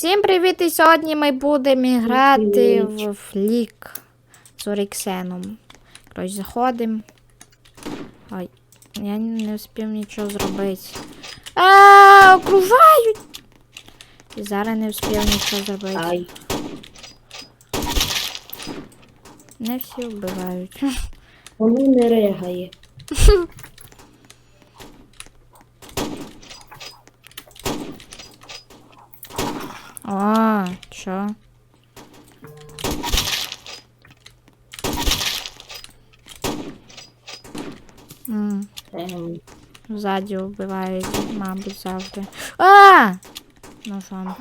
Всім привіт! І сьогодні ми будемо грати в флік з Оріксеном. Коротше, заходимо. Ой, я не встиг нічого зробити. А, окружають! І зараз не встиг нічого зробити. Ай, Не всі вбивають. воно не ригає. О, що? М. Ем, Ззаді вбивають, мабуть, завжди. А! Ножом.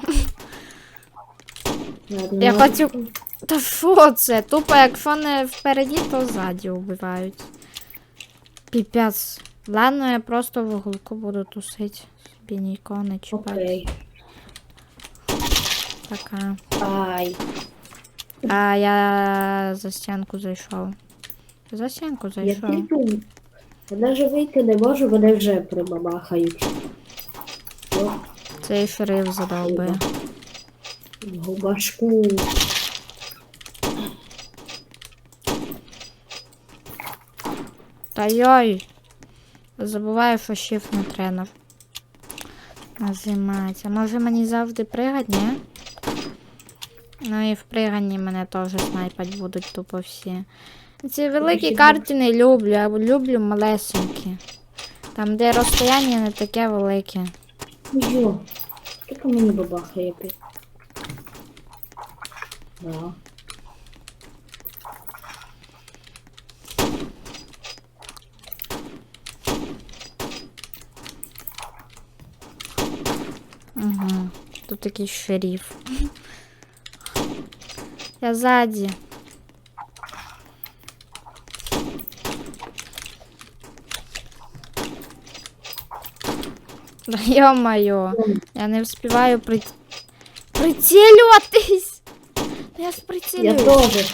ладно. Я хочу- Та що це? Тупо, якщо не впереді, то ззаді вбивають. Піпець. Ладно, я просто в уголку буду тусити. Собі нікого не чіпати. Окей. Така. Ай. А я за стінку зайшов. За стінку Я зайшов. Я навіть вийти не можу, мене вже примамахають. О, Цей шериф задовбує. в башку. Та йой. Забуваю, що shift не тренер. Нажимається. Може мені завжди пригать, ні? Ну і в приганні мене теж снайпать будуть тупо всі. Ці великі карти не люблю, я люблю малесенькі. Там, де розстояння не таке велике. Йо. Тільки мені бабахає під. Да. Угу. Тут такий шериф. Я сзади. Да ё-моё, я не успеваю при... прицелюватись. Я ж Я прицілююсь. теж.